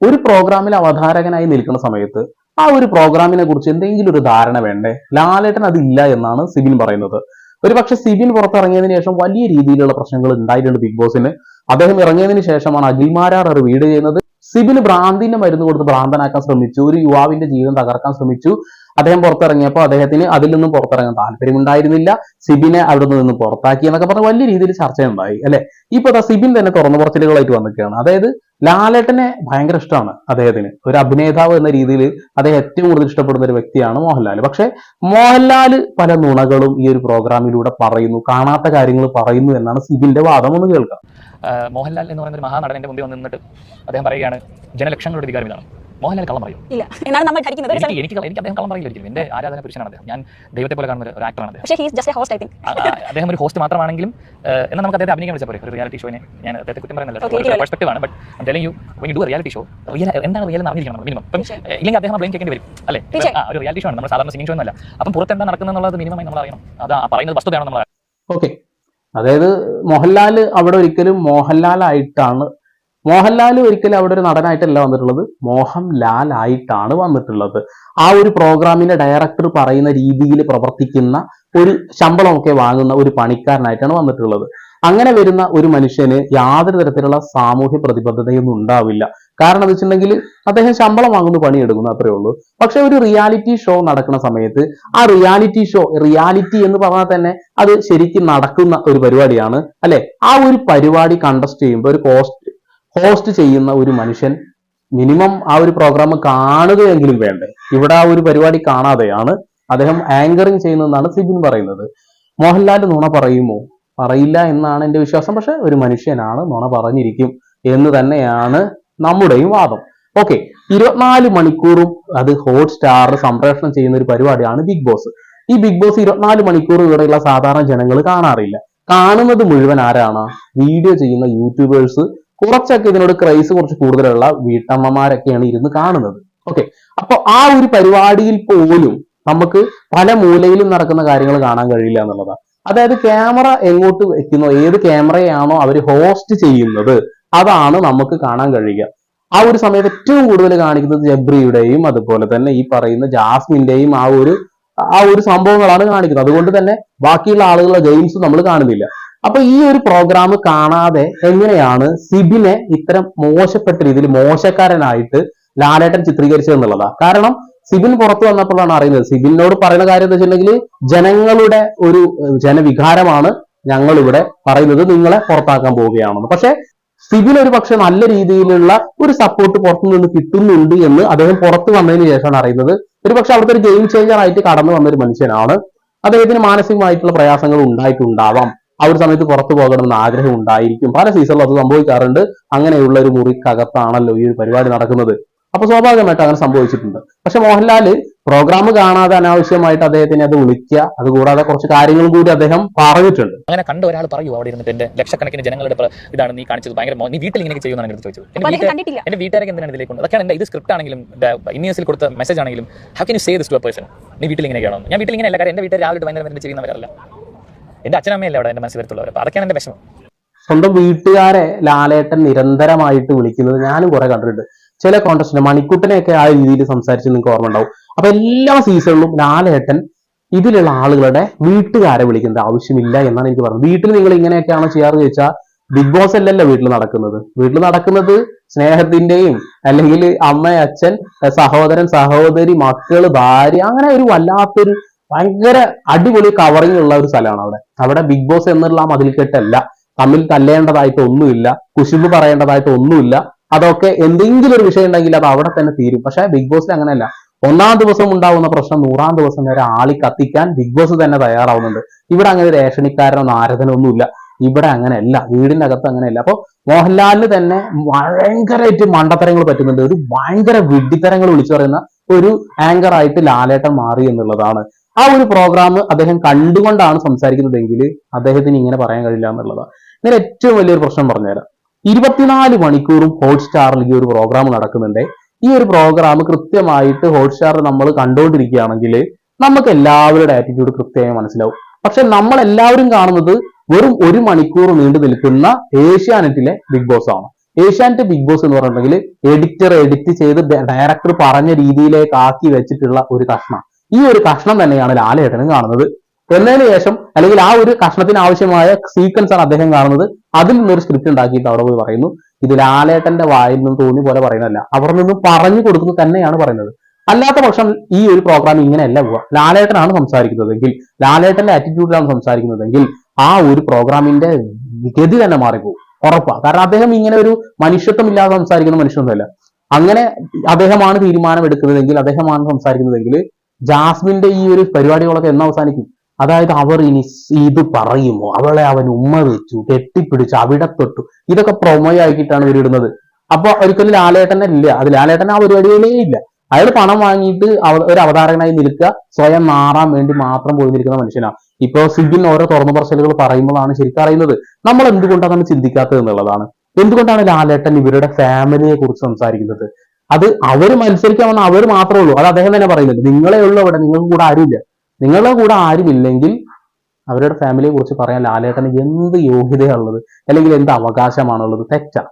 ഒരു പ്രോഗ്രാമിൽ അവതാരകനായി നിൽക്കുന്ന സമയത്ത് ആ ഒരു പ്രോഗ്രാമിനെ കുറിച്ച് എന്തെങ്കിലും ഒരു ധാരണ വേണ്ടേ? ലാലേട്ടൻ അതില്ല എന്നാണ് സിബിൻ പറയുന്നത്. ഒരു പക്ഷെ സിബിൻ പുറത്തിറങ്ങിയതിനു ശേഷം വലിയ രീതിയിലുള്ള പ്രശ്നങ്ങൾ ഉണ്ടായിട്ടുണ്ട് ബിഗ് ബോസിന്. അദ്ദേഹം ഇറങ്ങിയതിനു ശേഷമാണ് അഖിൽമാരാർ ഒരു വീട് ചെയ്യുന്നത്. സിബിന് ഭ്രാന്തിന്റെ മരുന്ന് കൊടുത്ത് ഭ്രാന്തനാക്കാൻ ശ്രമിച്ചു. ഒരു യുവാവിന്റെ ജീവിതം തകർക്കാൻ ശ്രമിച്ചു. അദ്ദേഹം പുറത്തിറങ്ങിയപ്പോൾ അദ്ദേഹത്തിന് അതിൽ നിന്നും പുറത്തിറങ്ങാൻ താല്പര്യമുണ്ടായിരുന്നില്ല. സിബിനെ അവിടെ നിന്ന് പുറത്താക്കി എന്നൊക്കെ പറഞ്ഞ വലിയ രീതിയിൽ ചർച്ചയുണ്ടായി അല്ലെ? ഇപ്പൊ സിബിൻ തന്നെ തുറന്നു പുറച്ചിലുകളായിട്ട് വന്നിരിക്കുകയാണ്. അതായത് ലാലേട്ടനെ ഭയങ്കര ഇഷ്ടമാണ് അദ്ദേഹത്തിന്. ഒരു അഭിനേതാവ് എന്ന രീതിയിൽ അദ്ദേഹം ഏറ്റവും കൂടുതൽ ഇഷ്ടപ്പെടുന്ന ഒരു വ്യക്തിയാണ് മോഹൻലാൽ പക്ഷെ മോഹൻലാൽ പല നുണകളും ഈ ഒരു പ്രോഗ്രാമിലൂടെ പറയുന്നു കാണാത്ത കാര്യങ്ങൾ പറയുന്നു എന്നാണ് സിബിന്റെ വാദം ഒന്ന് കേൾക്കാം. മോഹൻലാൽ എന്ന് പറയുന്ന ഒരു മഹാനടൻ മുമ്പിൽ വന്നിട്ട് അദ്ദേഹം പറയുകയാണ് ജനലക്ഷങ്ങളുടെ അധികാരം ഇതാണ്. മോഹൻലാൽ കള്ളം പറയും. ഇല്ല. എന്നാണ് നമ്മൾ ധരിക്കുന്നത് എനിക്ക് എനിക്ക് എനിക്ക് അദ്ദേഹം കള്ളം പറയില്ല ഒരിക്കലും. എന്റെ ആരാധന പുരുഷനാണ് അദ്ദേഹം. ഞാൻ ദൈവത്തെ പോലെ കാണുന്ന ഒരു- ആക്ടറാണ് അദ്ദേഹം. അദ്ദേഹം ഒരു ഹോസ്റ്റ് മാത്രമാണെങ്കിലും എന്നാൽ നമുക്ക് അദ്ദേഹത്തെ അഭിനയിക്കാൻ വിളിച്ചാൽ പറയും ഒരു റിയാലിറ്റി ഷോനെ ഞാൻ അദ്ദേഹത്തെ കുറ്റം പറയുന്നില്ല. പെർസ്പെക്റ്റീവ് ആണ്. But telling you when do reality show real എന്താണ് റിയൽ എന്ന് അറിഞ്ഞിരിക്കണം മിനിമം ഇപ്പം ഇല്ലെങ്കിൽ അദ്ദേഹം ബ്ലെയിം ചെയ്യേണ്ടി വരും. അല്ലേ? ആ, ഒരു റിയാലിറ്റി ഷോ ആണ്. നമ്മൾ സാധാരണ സിംഗിങ് ഷോ എന്നല്ല. അപ്പം പുറത്ത് എന്താ നടക്കുന്നത് എന്നുള്ളത് മിനിമമായി നമ്മൾ അറിയണം. അത് ആ പറയുന്നത് വസ്തുതയാണ് നമ്മൾ ഓക്കെ അതായത് മോഹൻലാൽ അവിടെ ഒരിക്കലും മോഹൻലാലായിട്ടാണ് മോഹൻലാൽ ഒരിക്കലും അവിടെ ഒരു നടനായിട്ടല്ല വന്നിട്ടുള്ളത്. മോഹൻലാൽ ആയിട്ടാണ് വന്നിട്ടുള്ളത്. ആ ഒരു പ്രോഗ്രാമിന്റെ ഡയറക്ടർ പറയുന്ന രീതിയിൽ പ്രവർത്തിക്കുന്ന ഒരു ശമ്പളമൊക്കെ വാങ്ങുന്ന ഒരു പണിക്കാരനായിട്ടാണ് വന്നിട്ടുള്ളത്. അങ്ങനെ വരുന്ന ഒരു മനുഷ്യന് യാതൊരു തരത്തിലുള്ള സാമൂഹ്യ പ്രതിബദ്ധതയൊന്നും ഉണ്ടാവില്ല. കാരണം എന്ന് വെച്ചിട്ടുണ്ടെങ്കിൽ അദ്ദേഹം ശമ്പളം വാങ്ങുന്നു പണിയെടുക്കുന്നു അത്രേ ഉള്ളൂ. പക്ഷെ ഒരു റിയാലിറ്റി ഷോ നടക്കുന്ന സമയത്ത് ആ റിയാലിറ്റി ഷോ റിയാലിറ്റി എന്ന് പറഞ്ഞാൽ തന്നെ അത് ശരിക്കും നടക്കുന്ന ഒരു പരിപാടിയാണ്. അല്ലെ? ആ ഒരു പരിപാടി കണ്ടസ്റ്റ് ചെയ്യുമ്പോൾ ഒരു ഹോസ്റ്റ് ഹോസ്റ്റ് ചെയ്യുന്ന ഒരു മനുഷ്യൻ മിനിമം ആ ഒരു പ്രോഗ്രാം കാണുകയെങ്കിലും വേണ്ടേ? ഇവിടെ ആ ഒരു പരിപാടി കാണാതെയാണ് അദ്ദേഹം ആങ്കറിങ് ചെയ്യുന്നതെന്നാണ് സിബിൻ പറയുന്നത്. മോഹൻലാൽ നുണ പറയുമോ? പറയില്ല എന്നാണ് എന്റെ വിശ്വാസം. പക്ഷെ ഒരു മനുഷ്യനാണ് നുണ പറഞ്ഞിരിക്കും എന്ന് തന്നെയാണ് നമ്മുടെയും വാദം. ഓക്കെ ഇരുപത്തിനാല് മണിക്കൂറും അത് ഹോട്ട് സ്റ്റാർ സംപ്രേഷണം ചെയ്യുന്ന ഒരു പരിപാടിയാണ് ബിഗ് ബോസ്. ഈ ബിഗ് ബോസ് ഇരുപത്തിനാല് മണിക്കൂർ ഇവിടെയുള്ള സാധാരണ ജനങ്ങൾ കാണാറില്ല. കാണുന്നത് മുഴുവൻ ആരാണ്? വീഡിയോ ചെയ്യുന്ന യൂട്യൂബേഴ്സ് കുറച്ചൊക്കെ ഇതിനോട് ക്രൈസ് കുറച്ച് കൂടുതലുള്ള വീട്ടമ്മമാരൊക്കെയാണ് ഇരുന്ന് കാണുന്നത്. ഓക്കെ അപ്പൊ ആ ഒരു പരിപാടിയിൽ പോലും നമുക്ക് പല മൂലയിലും നടക്കുന്ന കാര്യങ്ങൾ കാണാൻ കഴിയില്ല എന്നുള്ളതാണ്. അതായത് ക്യാമറ എങ്ങോട്ട് വെക്കുന്നോ ഏത് ക്യാമറയാണോ അവർ ഹോസ്റ്റ് ചെയ്യുന്നത് അതാണ് നമുക്ക് കാണാൻ കഴിയുക. ആ ഒരു സമയത്ത് ഏറ്റവും കൂടുതൽ കാണിക്കുന്നത് ജബ്രിയുടെയും അതുപോലെ തന്നെ ഈ പറയുന്ന ജാസ്മിന്റെയും ആ ഒരു ആ ഒരു സംഭവങ്ങളാണ് കാണിക്കുന്നത്. അതുകൊണ്ട് തന്നെ ബാക്കിയുള്ള ആളുകളുടെ ഗെയിംസ് നമ്മൾ കാണുന്നില്ല. അപ്പൊ ഈ ഒരു പ്രോഗ്രാം കാണാതെ എങ്ങനെയാണ് സിബിനെ ഇത്തരം മോശപ്പെട്ട രീതിയിൽ മോശക്കാരനായിട്ട് ലാലേട്ടൻ ചിത്രീകരിച്ചത് എന്നുള്ളതാ? കാരണം സിബിൻ പുറത്തു വന്നപ്പോഴാണ് അറിയുന്നത്. സിബിനോട് പറയുന്ന കാര്യം എന്താ വെച്ചിട്ടുണ്ടെങ്കിൽ ജനങ്ങളുടെ ഒരു ജനവികാരമാണ് ഞങ്ങൾ ഇവിടെ പറയുന്നത് നിങ്ങളെ പുറത്താക്കാൻ പോവുകയാണെന്ന്. പക്ഷെ സിബിൻ ഒരു പക്ഷെ നല്ല രീതിയിലുള്ള ഒരു സപ്പോർട്ട് പുറത്തു നിന്ന് കിട്ടുന്നുണ്ട് എന്ന് അദ്ദേഹം പുറത്തു വന്നതിന് ശേഷമാണ് അറിയുന്നത്. ഒരു പക്ഷെ അവിടുത്തെ ഒരു ഗെയിം ചേഞ്ചർ ആയിട്ട് കടന്നു വന്ന ഒരു മനുഷ്യനാണ്. അദ്ദേഹത്തിന് മാനസികമായിട്ടുള്ള പ്രയാസങ്ങൾ ഉണ്ടായിട്ടുണ്ടാവാം. ആ ഒരു സമയത്ത് പുറത്തു പോകണമെന്ന് ആഗ്രഹം ഉണ്ടായിരിക്കും. പല സീസണിലും അത് സംഭവിക്കാറുണ്ട്. അങ്ങനെയുള്ള ഒരു മുറിക്കകത്താണല്ലോ ഈ ഒരു പരിപാടി നടക്കുന്നത്. അപ്പൊ സ്വാഭാവികമായിട്ട് അങ്ങനെ സംഭവിച്ചിട്ടുണ്ട്. പക്ഷെ മോഹൻലാൽ പ്രോഗ്രാം കാണാതെ അനാവശ്യമായിട്ട് അദ്ദേഹത്തിനെ അത് വിളിക്കുക അതുകൂടാതെ കുറച്ച് കാര്യങ്ങളും കൂടി അദ്ദേഹം പറഞ്ഞിട്ടുണ്ട്. അങ്ങനെ കണ്ട ഒരാൾ പറയൂ അവിടെ ഇരുന്നിട്ട് എന്റെ ലക്ഷക്കണക്കിന് ജനങ്ങളുടെ ഇതാണ് നീ കാണിച്ചത്. ഭയങ്കര നീ വീട്ടിൽ ഇങ്ങനെ ചെയ്യുന്ന ചോദിച്ചത്. അപ്പൊ എന്റെ വീട്ടുകാരൊക്കെ എന്തിനാണ് ഇതിലേക്ക് കൊണ്ട് അതൊക്കെയാണ് ഇത് സ്ക്രിപ്റ്റ് ആണെങ്കിലും ഇന്നിയസിൽ കൊടുത്ത മെസ്സേജ് ആണെങ്കിലും how can you say this to a person നീ വീട്ടിൽ ഇങ്ങനെയാണോ ഞാൻ വീട്ടിൽ ഇങ്ങനെ ഇങ്ങനെയല്ല കാര്യം എന്റെ വീട്ടിൽ രാവിലെ ഭയങ്കര ഭയങ്കര ചെയ്യുന്നവരല്ല. എന്റെ അച്ഛനമ്മയല്ലേ അവിടെ എന്റെ മനസ്സിൽ വരത്തുള്ളവർ അപ്പൊ അതൊക്കെയാണ് എന്റെ വിഷമം. സ്വന്തം വീട്ടുകാരെ ലാലേട്ടൻ നിരന്തരമായിട്ട് വിളിക്കുന്നത് ഞാനും കുറെ കണ്ടിട്ടുണ്ട്. ചില കോൺടസ്റ്റിന് മണിക്കുട്ടനെയൊക്കെ ആ രീതിയിൽ സംസാരിച്ച് നിങ്ങൾക്ക് ഓർമ്മ ഉണ്ടാവും. അപ്പൊ എല്ലാ സീസണിലും ലാലേട്ടൻ ഇതിലുള്ള ആളുകളുടെ വീട്ടുകാരെ വിളിക്കേണ്ട ആവശ്യമില്ല എന്നാണ് എനിക്ക് പറഞ്ഞത്. വീട്ടിൽ നിങ്ങൾ ഇങ്ങനെയൊക്കെയാണോ ചെയ്യാറ് ചോദിച്ചാൽ ബിഗ് ബോസ് അല്ലല്ലോ വീട്ടിൽ നടക്കുന്നത്. വീട്ടിൽ നടക്കുന്നത് സ്നേഹത്തിന്റെയും അല്ലെങ്കിൽ അമ്മ അച്ഛൻ സഹോദരൻ സഹോദരി മക്കൾ ഭാര്യ അങ്ങനെ ഒരു വല്ലാത്തൊരു ഭയങ്കര അടിപൊളി കവറിങ് ഉള്ള ഒരു സ്ഥലമാണ് അവിടെ. അവിടെ ബിഗ് ബോസ് എന്നുള്ള ആ മതിൽക്കെട്ടല്ല. തമ്മിൽ തല്ലേണ്ടതായിട്ട് ഒന്നുമില്ല. കുശുമ്പ് പറയേണ്ടതായിട്ട് ഒന്നുമില്ല. അതൊക്കെ എന്തെങ്കിലും ഒരു വിഷയം ഉണ്ടെങ്കിൽ അത് അവിടെ തന്നെ തീരും. പക്ഷെ ബിഗ് ബോസിൽ അങ്ങനെയല്ല. ഒന്നാം ദിവസം ഉണ്ടാവുന്ന പ്രശ്നം നൂറാം ദിവസം വരെ ആളി കത്തിക്കാൻ ബിഗ് ബോസ് തന്നെ തയ്യാറാവുന്നുണ്ട്. ഇവിടെ അങ്ങനെ രേഷണിക്കാരനോ നാരദനോ ഇവിടെ അങ്ങനെയല്ല. വീടിനകത്ത് അങ്ങനെയല്ല. അപ്പൊ മോഹൻലാലിന് തന്നെ ഭയങ്കരമായിട്ട് മണ്ടത്തരങ്ങൾ പറ്റുന്നുണ്ട്. ഒരു ഭയങ്കര വിഡ്ഢിത്തരങ്ങൾ വിളിച്ചു പറയുന്ന ഒരു ആങ്കർ ആയിട്ട് ലാലേട്ടൻ മാറി എന്നുള്ളതാണ്. ആ ഒരു പ്രോഗ്രാം അദ്ദേഹം കണ്ടുകൊണ്ടാണ് സംസാരിക്കുന്നതെങ്കിൽ അദ്ദേഹത്തിന് ഇങ്ങനെ പറയാൻ കഴിയില്ല എന്നുള്ളതാണ് ഞാൻ ഏറ്റവും വലിയൊരു പ്രശ്നം പറഞ്ഞുതരാം. ഇരുപത്തിനാല് മണിക്കൂറും ഹോട്ട്സ്റ്റാറിൽ ഈ ഒരു പ്രോഗ്രാം നടക്കുന്നുണ്ട്. ഈ ഒരു പ്രോഗ്രാം കൃത്യമായിട്ട് ഹോട്ട്സ്റ്റാർ നമ്മൾ കണ്ടുകൊണ്ടിരിക്കുകയാണെങ്കിൽ നമുക്ക് എല്ലാവരുടെ ആറ്റിറ്റ്യൂഡ് കൃത്യമായി മനസ്സിലാവും. പക്ഷെ നമ്മൾ എല്ലാവരും കാണുന്നത് വെറും ഒരു മണിക്കൂർ നീണ്ടു നിൽക്കുന്ന ഏഷ്യാനെറ്റിലെ ബിഗ് ബോസ് ആണ്. ഏഷ്യാനെറ്റ് ബിഗ് ബോസ് എന്ന് പറഞ്ഞിട്ടുണ്ടെങ്കിൽ എഡിറ്റർ എഡിറ്റ് ചെയ്ത് ഡയറക്ടർ പറഞ്ഞ രീതിയിലേക്ക് ആക്കി വെച്ചിട്ടുള്ള ഒരു കഷ്ണം. ഈ ഒരു കഷ്ണം തന്നെയാണ് ലാലേട്ടനും കാണുന്നത്. എന്നതിന് ശേഷം അല്ലെങ്കിൽ ആ ഒരു കഷ്ണത്തിന് ആവശ്യമായ സീക്വൻസ് ആണ് അദ്ദേഹം കാണുന്നത്. അതിൽ നിന്നൊരു സ്ക്രിപ്റ്റ് ഉണ്ടാക്കിയിട്ട് അവിടെ പോയി പറയുന്നു. ഇത് ലാലേട്ടന്റെ വായിൽ നിന്ന് തോന്നി പോലെ പറയുന്നതല്ല. അവിടെ നിന്നും പറഞ്ഞു കൊടുക്കുന്നത് തന്നെയാണ് പറയുന്നത്. അല്ലാത്ത പക്ഷം ഈ ഒരു പ്രോഗ്രാം ഇങ്ങനെയല്ല പോവുക. ലാലേട്ടനാണ് സംസാരിക്കുന്നതെങ്കിൽ ലാലേട്ടന്റെ ആറ്റിറ്റ്യൂഡിലാണ് സംസാരിക്കുന്നതെങ്കിൽ ആ ഒരു പ്രോഗ്രാമിന്റെ ഗതി തന്നെ മാറിപ്പോകും ഉറപ്പാണ് കാരണം അദ്ദേഹം ഇങ്ങനെ ഒരു മനുഷ്യത്വം ഇല്ലാതെ സംസാരിക്കുന്ന മനുഷ്യനൊന്നുമല്ല. അങ്ങനെ അദ്ദേഹമാണ് തീരുമാനം എടുക്കുന്നതെങ്കിൽ അദ്ദേഹമാണ് സംസാരിക്കുന്നതെങ്കിൽ ജാസ്മിന്റെ ഈ ഒരു പരിപാടികളൊക്കെ എന്ന് അവസാനിക്കും. അതായത് അവർ ഇനി ഇത് പറയുമോ? അവളെ അവൻ ഉമ്മ വെച്ചു കെട്ടിപ്പിടിച്ചു അവിടെ തൊട്ടു. ഇതൊക്കെ പ്രൊമോ ആക്കിയിട്ടാണ് ഇവരിടുന്നത് അപ്പൊ ഒരിക്കലും ലാലേട്ടനെ ഇല്ല അത് ലാലേട്ടൻ ആ പരിപാടികളേ ഇല്ല. അയാൾ പണം വാങ്ങിയിട്ട് ഒരു അവതാരകനായി നിൽക്കുക സ്വയം മാറാൻ വേണ്ടി മാത്രം പോയി നിൽക്കുന്ന മനുഷ്യനാണ് ഇപ്പൊ സിബിൻ ഓരോ തുറന്നു പറച്ചിലുകൾ പറയുമ്പോഴാണ് ശരിക്കും അറിയുന്നത്. നമ്മൾ എന്തുകൊണ്ടാണ് ചിന്തിക്കാത്തത് എന്നുള്ളതാണ്. എന്തുകൊണ്ടാണ് ലാലേട്ടൻ ഇവരുടെ ഫാമിലിയെ കുറിച്ച് സംസാരിക്കുന്നത്? അത് അവർ മത്സരിക്കാൻ വന്ന അവർ മാത്രമേ ഉള്ളൂ. അത് അദ്ദേഹം തന്നെ പറയുന്നുണ്ട്. നിങ്ങളെ ഉള്ളൂ അവിടെ നിങ്ങൾക്ക് കൂടെ ആരുമില്ല. നിങ്ങളുടെ കൂടെ ആരുമില്ലെങ്കിൽ അവരുടെ ഫാമിലിയെ കുറിച്ച് പറയാൻ ലാലേട്ടന് എന്ത് യോഗ്യതയാണുള്ളത്? അല്ലെങ്കിൽ എന്ത് അവകാശമാണുള്ളത്? തെറ്റാണ്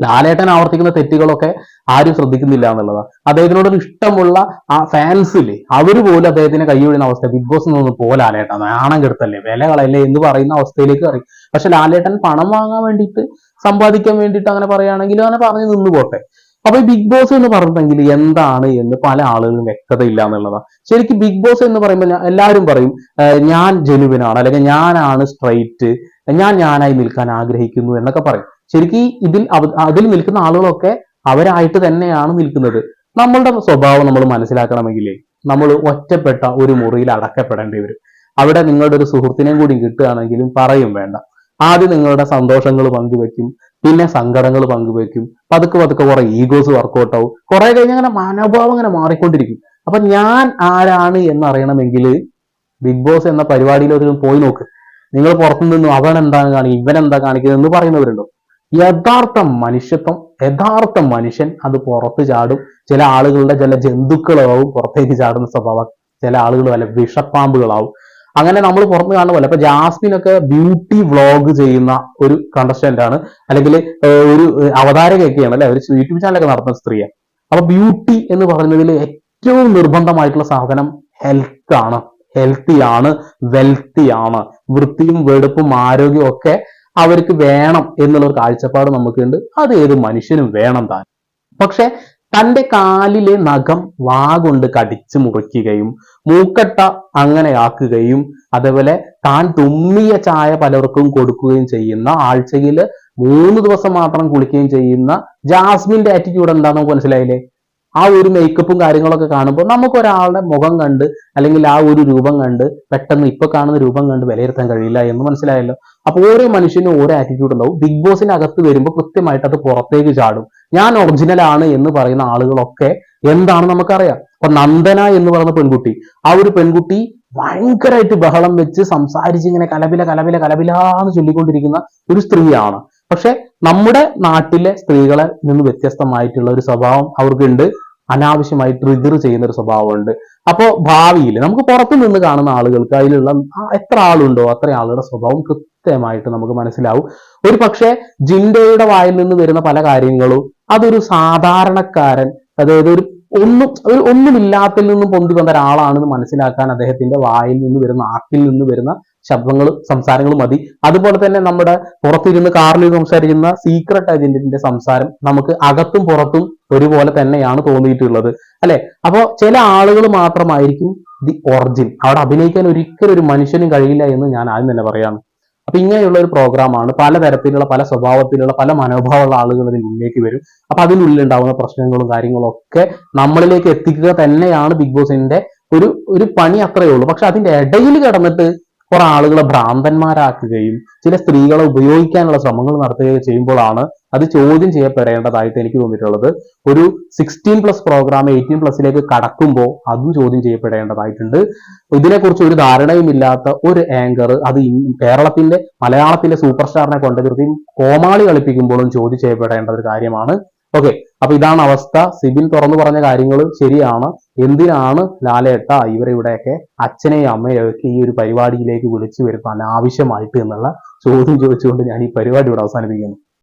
ലാലേട്ടൻ ആവർത്തിക്കുന്ന തെറ്റുകളൊക്കെ ആരും ശ്രദ്ധിക്കുന്നില്ല എന്നുള്ളതാണ് അദ്ദേഹത്തിനോടൊരു ഇഷ്ടമുള്ള ആ ഫാൻസില്ലേ അവർ പോലും അദ്ദേഹത്തിന് കൈയൊഴിയുന്ന അവസ്ഥ. ബിഗ് ബോസ് നിന്ന് പോലെ ലാലേട്ടൻ നാണം കെടുത്തല്ലേ? വില കളയല്ലേ? എന്ന് പറയുന്ന അവസ്ഥയിലേക്ക് അറിയും പക്ഷെ ലാലേട്ടൻ പണം വാങ്ങാൻ വേണ്ടിയിട്ട് സമ്പാദിക്കാൻ വേണ്ടിയിട്ട് അങ്ങനെ പറയുകയാണെങ്കിൽ അങ്ങനെ പറഞ്ഞു നിന്ന് പോട്ടെ. അപ്പൊ ബിഗ് ബോസ് എന്ന് പറഞ്ഞെങ്കിൽ എന്താണ് എന്ന് പല ആളുകളും വ്യക്തതയില്ല എന്നുള്ളതാണ് ശരിക്കും ബിഗ് ബോസ് എന്ന് പറയുമ്പോൾ എല്ലാവരും പറയും ഞാൻ ജനുവിനാണ് അല്ലെങ്കിൽ ഞാനാണ് സ്ട്രൈറ്റ് ഞാൻ ഞാനായി നിൽക്കാൻ ആഗ്രഹിക്കുന്നു എന്നൊക്കെ പറയും. ശരിക്കും ഇതിൽ അതിൽ നിൽക്കുന്ന ആളുകളൊക്കെ അവരായിട്ട് തന്നെയാണ് നിൽക്കുന്നത്. നമ്മളുടെ സ്വഭാവം നമ്മൾ മനസ്സിലാക്കണമെങ്കിലേ നമ്മൾ ഒറ്റപ്പെട്ട ഒരു മുറിയിൽ അടക്കപ്പെടേണ്ടി വരും. അവിടെ നിങ്ങളുടെ ഒരു സുഹൃത്തിനെയും കൂടി കിട്ടുകയാണെങ്കിലും പറയും വേണ്ട. ആദ്യം നിങ്ങളുടെ സന്തോഷങ്ങൾ പങ്കുവെക്കും. പിന്നെ സങ്കടങ്ങൾ പങ്കുവെക്കും. പതുക്കെ പതുക്കെ കുറെ ഈഗോസ് വർക്കൗട്ട് ആവും. കുറെ കഴിഞ്ഞ് അങ്ങനെ മനോഭാവം അങ്ങനെ മാറിക്കൊണ്ടിരിക്കും. അപ്പൊ ഞാൻ ആരാണ് എന്നറിയണമെങ്കിൽ ബിഗ് ബോസ് എന്ന പരിപാടിയിൽ ഒരു പോയി നോക്ക്. നിങ്ങൾ പുറത്തു നിന്നും അവൻ എന്താണ് കാണിക്കുക ഇവൻ എന്താ കാണിക്കുന്നത് എന്ന് പറയുന്നവരുണ്ടോ? യഥാർത്ഥ മനുഷ്യത്വം യഥാർത്ഥ മനുഷ്യൻ അത് പുറത്ത് ചാടും. ചില ആളുകളുടെ ചില ജന്തുക്കളാവും പുറത്തേക്ക് ചാടുന്ന സ്വഭാവം. ചില ആളുകൾ വല്ല വിഷപ്പാമ്പുകളാവും. അങ്ങനെ നമ്മൾ പുറത്ത് കാണുന്ന പോലെ. ഇപ്പൊ ജാസ്മിൻ ഒക്കെ ബ്യൂട്ടി വ്ളോഗ് ചെയ്യുന്ന ഒരു കണ്ടസ്റ്റന്റ് ആണ്. അല്ലെങ്കിൽ ഒരു അവതാരകയൊക്കെയാണ് അല്ലെ? ഒരു യൂട്യൂബ് ചാനലൊക്കെ നടത്തുന്ന സ്ത്രീയാണ്. അപ്പൊ ബ്യൂട്ടി എന്ന് പറയുന്നതിൽ ഏറ്റവും നിർബന്ധമായിട്ടുള്ള സാധനം ഹെൽത്ത് ആണ്. ഹെൽത്തി ആണ് വെൽത്തി ആണ്. വൃത്തിയും വെടുപ്പും ആരോഗ്യവും ഒക്കെ അവർക്ക് വേണം എന്നുള്ള ഒരു കാഴ്ചപ്പാട് നമുക്കുണ്ട്. അത് ഏത് മനുഷ്യനും വേണം താൻ. പക്ഷെ തന്റെ കാലിലെ നഖം വാ കൊണ്ട് കടിച്ചു മുറിക്കുകയും മൂക്കട്ട അങ്ങനെ ആക്കുകയും അതേപോലെ താൻ തുമ്മിയ ചായ പലർക്കും കൊടുക്കുകയും ചെയ്യുന്ന ആഴ്ചയിൽ മൂന്ന് ദിവസം മാത്രം കുളിക്കുകയും ചെയ്യുന്ന ജാസ്മിന്റെ ആറ്റിറ്റ്യൂഡ് എന്താണെന്ന് നമുക്ക് മനസ്സിലായില്ലേ? ആ ഒരു മേക്കപ്പും കാര്യങ്ങളൊക്കെ കാണുമ്പോൾ നമുക്ക് ഒരാളുടെ മുഖം കണ്ട് അല്ലെങ്കിൽ ആ ഒരു രൂപം കണ്ട് പെട്ടെന്ന് ഇപ്പൊ കാണുന്ന രൂപം കണ്ട് വിലയിരുത്താൻ കഴിയില്ല എന്ന് മനസ്സിലായല്ലോ. അപ്പൊ ഓരോ മനുഷ്യനും ഓരോ ആറ്റിറ്റ്യൂഡ് ഉണ്ടാവും. ബിഗ് ബോസിന് അകത്ത് വരുമ്പോൾ കൃത്യമായിട്ട് അത് പുറത്തേക്ക് ചാടും. ഞാൻ ഒറിജിനൽ ആണ് എന്ന് പറയുന്ന ആളുകളൊക്കെ എന്താണ് നമുക്കറിയാം. അപ്പൊ നന്ദന എന്ന് പറയുന്ന പെൺകുട്ടി ആ ഒരു പെൺകുട്ടി ഭയങ്കരമായിട്ട് ബഹളം വെച്ച് സംസാരിച്ച് ഇങ്ങനെ കലപില കലപില എന്ന് ചൊല്ലിക്കൊണ്ടിരിക്കുന്ന ഒരു സ്ത്രീയാണ്. പക്ഷെ നമ്മുടെ നാട്ടിലെ സ്ത്രീകളെ നിന്ന് വ്യത്യസ്തമായിട്ടുള്ള ഒരു സ്വഭാവം അവർക്കുണ്ട്. അനാവശ്യമായി ട്രിഗർ ചെയ്യുന്ന ഒരു സ്വഭാവമുണ്ട്. അപ്പോ ഭാവിയിൽ നമുക്ക് പുറത്തു നിന്ന് കാണുന്ന ആളുകൾക്ക് അതിലുള്ള എത്ര ആളുണ്ടോ അത്ര ആളുകളുടെ സ്വഭാവം കൃത്യമായിട്ട് നമുക്ക് മനസ്സിലാവും. ഒരു പക്ഷേ ജിൻഡോയുടെ വായിൽ നിന്ന് വരുന്ന പല കാര്യങ്ങളും അതൊരു സാധാരണക്കാരൻ അതായത് ഒരു ഒന്നും ഒരു ഒന്നുമില്ലാത്തിൽ നിന്നും പൊന്തി വന്ന ഒരാളാണെന്ന് മനസ്സിലാക്കാൻ അദ്ദേഹത്തിന്റെ വായിൽ നിന്ന് വരുന്ന ആക്കിൽ നിന്ന് വരുന്ന ശബ്ദങ്ങൾ സംസാരങ്ങൾ മതി. അതുപോലെ തന്നെ നമ്മുടെ പുറത്തിരുന്ന് കാറിൽ സംസാരിക്കുന്ന സീക്രട്ട് ഏജന്റിന്റെ സംസാരം നമുക്ക് അകത്തും പുറത്തും ഒരുപോലെ തന്നെയാണ് തോന്നിയിട്ടുള്ളത്. അല്ലെ? അപ്പോ ചില ആളുകൾ മാത്രമായിരിക്കും ദി ഒറിജിൻ. അവിടെ അഭിനയിക്കാൻ ഒരിക്കലും ഒരു മനുഷ്യനും കഴിയില്ല എന്ന് ഞാൻ ആദ്യം തന്നെ പറയാണ്. അപ്പൊ ഇങ്ങനെയുള്ള ഒരു പ്രോഗ്രാമാണ് പലതരത്തിലുള്ള പല സ്വഭാവത്തിലുള്ള പല മനോഭാവമുള്ള ആളുകൾ ഇതിനുള്ളിലേക്ക് വരും. അപ്പൊ അതിനുള്ളിൽ ഉണ്ടാവുന്ന പ്രശ്നങ്ങളും കാര്യങ്ങളും ഒക്കെ നമ്മളിലേക്ക് എത്തിക്കുക തന്നെയാണ് ബിഗ് ബോസിന്റെ ഒരു ഒരു പണി അത്രയേ ഉള്ളൂ. പക്ഷെ അതിന്റെ ഇടയിൽ കിടന്നിട്ട് കുറെ ആളുകളെ ഭ്രാന്തന്മാരാക്കുകയും ചില സ്ത്രീകളെ ഉപയോഗിക്കാനുള്ള ശ്രമങ്ങൾ നടത്തുകയും ചെയ്യുമ്പോഴാണ് അത് ചോദ്യം ചെയ്യപ്പെടേണ്ടതായിട്ട് എനിക്ക് തോന്നിയിട്ടുള്ളത്. ഒരു സിക്സ്റ്റീൻ പ്ലസ് പ്രോഗ്രാം എയ്റ്റീൻ പ്ലസിലേക്ക് കടക്കുമ്പോൾ അതും ചോദ്യം ചെയ്യപ്പെടേണ്ടതായിട്ടുണ്ട്. ഇതിനെക്കുറിച്ച് ഒരു ധാരണയുമില്ലാത്ത ഒരു ആങ്കർ അത് കേരളത്തിന്റെ മലയാളത്തിന്റെ സൂപ്പർ സ്റ്റാറിനെ കൊണ്ടുവരുത്തി കോമാളി കളിപ്പിക്കുമ്പോഴും ചോദ്യം ചെയ്യപ്പെടേണ്ട ഒരു കാര്യമാണ്. ഓക്കെ അപ്പൊ ഇതാണ് അവസ്ഥ. സിബിൻ തുറന്നു പറഞ്ഞ കാര്യങ്ങൾ ശരിയാണ്. എന്തിനാണ് ലാലേട്ട ഇവരെ ഇവിടെയൊക്കെ അച്ഛനെയും അമ്മയെയും ഒക്കെ ഈ ഒരു പരിപാടിയിലേക്ക് വിളിച്ചു വരുത്താൻ ആവശ്യമായിട്ട് എന്നുള്ള ചോദ്യം ചോദിച്ചുകൊണ്ട് ഞാൻ ഈ പരിപാടി ഇവിടെ അവസാനിപ്പിക്കുന്നു.